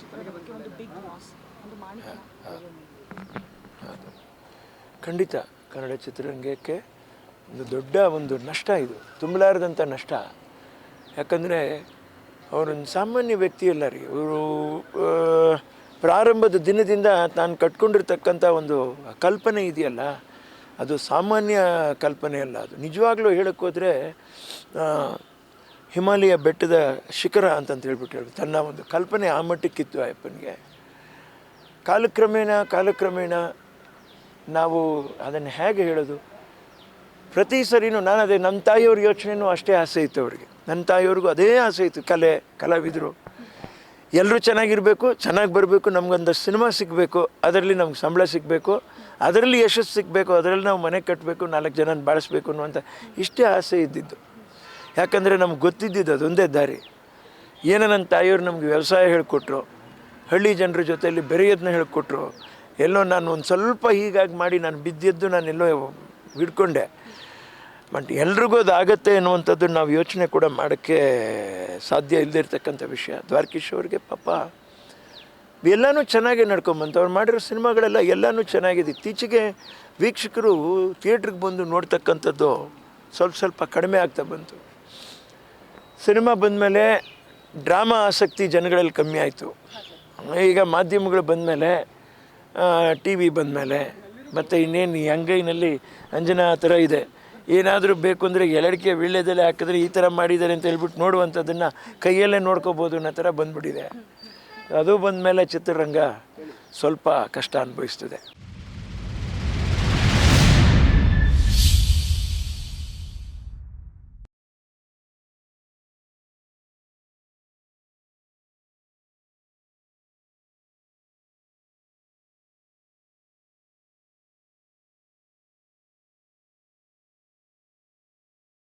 ಚಿತ್ರದ ಬಗ್ಗೆ ಒಂದು ಬಿಗ್ ಲಾಸ್ ಒಂದು ಮಾಣಿಕ್ಯ ಖಂಡಿತ ಕನ್ನಡ ಚಿತ್ರರಂಗಕ್ಕೆ ಒಂದು ದೊಡ್ಡ ಒಂದು ನಷ್ಟ ಇದು ತುಂಬಲಾರದಂಥ ನಷ್ಟ. ಯಾಕಂದರೆ ಅವರೊಂದು ಸಾಮಾನ್ಯ ವ್ಯಕ್ತಿ ಅಲ್ಲ ರೀ. ಅವರು ಪ್ರಾರಂಭದ ದಿನದಿಂದ ನಾನು ಕಟ್ಕೊಂಡಿರ್ತಕ್ಕಂಥ ಒಂದು ಕಲ್ಪನೆ ಇದೆಯಲ್ಲ ಅದು ಸಾಮಾನ್ಯ ಕಲ್ಪನೆ ಅಲ್ಲ ಅದು. ನಿಜವಾಗ್ಲೂ ಹೇಳೋಕ್ಕೋದ್ರೆ ಹಿಮಾಲಯ ಬೆಟ್ಟದ ಶಿಖರ ಅಂತಂತ ಹೇಳ್ಬಿಟ್ಟು ಹೇಳ್ಬೋದು ತನ್ನ ಒಂದು ಕಲ್ಪನೆ ಆ ಮಟ್ಟಕ್ಕಿತ್ತು ಅಯ್ಯಪ್ಪನಿಗೆ ಕಾಲಕ್ರಮೇಣ ಕಾಲಕ್ರಮೇಣ ನಾವು ಅದನ್ನು ಹೇಗೆ ಹೇಳೋದು? ಪ್ರತಿ ಸರಿನೂ ನಾನು ಅದೇ ನನ್ನ ತಾಯಿಯವ್ರ ಯೋಚನೆಯೂ ಅಷ್ಟೇ ಆಸೆ ಇತ್ತು ಅವರಿಗೆ. ನನ್ನ ತಾಯಿಯವ್ರಿಗೂ ಅದೇ ಆಸೆ ಇತ್ತು, ಕಲೆ, ಕಲಾವಿದರು. ಎಲ್ಲರೂ ಚೆನ್ನಾಗಿರಬೇಕು, ಚೆನ್ನಾಗಿ ಬರಬೇಕು, ನಮಗೊಂದು ಸಿನಿಮಾ ಸಿಗಬೇಕು, ಅದರಲ್ಲಿ ನಮ್ಗೆ ಸಂಬಳ ಸಿಗಬೇಕು, ಅದರಲ್ಲಿ ಯಶಸ್ಸು ಸಿಗಬೇಕು, ಅದರಲ್ಲಿ ನಾವು ಮನೆ ಕಟ್ಟಬೇಕು ನಾಲ್ಕು ಜನನ ಬಾಳಿಸ್ಬೇಕು ಅನ್ನುವಂಥ ಇಷ್ಟೇ ಆಸೆ ಇದ್ದಿದ್ದು. ಯಾಕಂದರೆ ನಮ್ಗೆ ಗೊತ್ತಿದ್ದಿದ್ದು ಅದೊಂದೇ ದಾರಿ. ಏನೋ ನನ್ನ ತಾಯಿಯವರು ನಮಗೆ ವ್ಯವಸಾಯ ಹೇಳಿಕೊಟ್ರು, ಹಳ್ಳಿ ಜನರ ಜೊತೆಯಲ್ಲಿ ಬೆರೆಯೋದನ್ನ ಹೇಳಿಕೊಟ್ರು, ಎಲ್ಲೋ ನಾನು ಒಂದು ಸ್ವಲ್ಪ ಹೀಗಾಗಿ ಮಾಡಿ ನಾನು ಬಿದ್ದಿದ್ದು ನಾನು ಎಲ್ಲೋ ಬಿಡ್ಕೊಂಡೆ. ಬಟ್ ಎಲ್ರಿಗೂ ಅದು ಆಗತ್ತೆ ಅನ್ನುವಂಥದ್ದು ನಾವು ಯೋಚನೆ ಕೂಡ ಮಾಡೋಕ್ಕೆ ಸಾಧ್ಯ ಇಲ್ಲದಿರ್ತಕ್ಕಂಥ ವಿಷಯ. ದ್ವಾರಕೀಶ್ ಅವ್ರಿಗೆ ಪಾಪ, ಎಲ್ಲನೂ ಚೆನ್ನಾಗಿ ನಡ್ಕೊಂಬಂತು. ಅವ್ರು ಮಾಡಿರೋ ಸಿನಿಮಾಗಳೆಲ್ಲ ಎಲ್ಲನೂ ಚೆನ್ನಾಗಿದೆ. ಇತ್ತೀಚೆಗೆ ವೀಕ್ಷಕರು ಥಿಯೇಟ್ರಿಗೆ ಬಂದು ನೋಡ್ತಕ್ಕಂಥದ್ದು ಸ್ವಲ್ಪ ಸ್ವಲ್ಪ ಕಡಿಮೆ ಆಗ್ತಾ ಬಂತು. ಸಿನಿಮಾ ಬಂದಮೇಲೆ ಡ್ರಾಮಾ ಆಸಕ್ತಿ ಜನಗಳಲ್ಲಿ ಕಮ್ಮಿ ಆಯಿತು. ಈಗ ಮಾಧ್ಯಮಗಳು ಬಂದಮೇಲೆ ಟಿ ವಿ ಬಂದಮೇಲೆ, ಮತ್ತು ಇನ್ನೇನು ಅಂಗೈನಲ್ಲಿ ಅಂಜನಾ ಆ ಥರ ಇದೆ. ಏನಾದರೂ ಬೇಕು ಅಂದರೆ ಎಲಡಿಕೆ ವೀಳ್ಯದೆಲೆ ಹಾಕಿದ್ರೆ ಈ ಥರ ಮಾಡಿದ್ದಾರೆ ಅಂತ ಹೇಳ್ಬಿಟ್ಟು ನೋಡುವಂಥದ್ದನ್ನು ಕೈಯಲ್ಲೇ ನೋಡ್ಕೋಬೋದು ಅನ್ನೋ ಥರ ಬಂದ್ಬಿಟ್ಟಿದೆ. ಅದು ಬಂದಮೇಲೆ ಚಿತ್ರರಂಗ ಸ್ವಲ್ಪ ಕಷ್ಟ ಅನುಭವಿಸ್ತದೆ.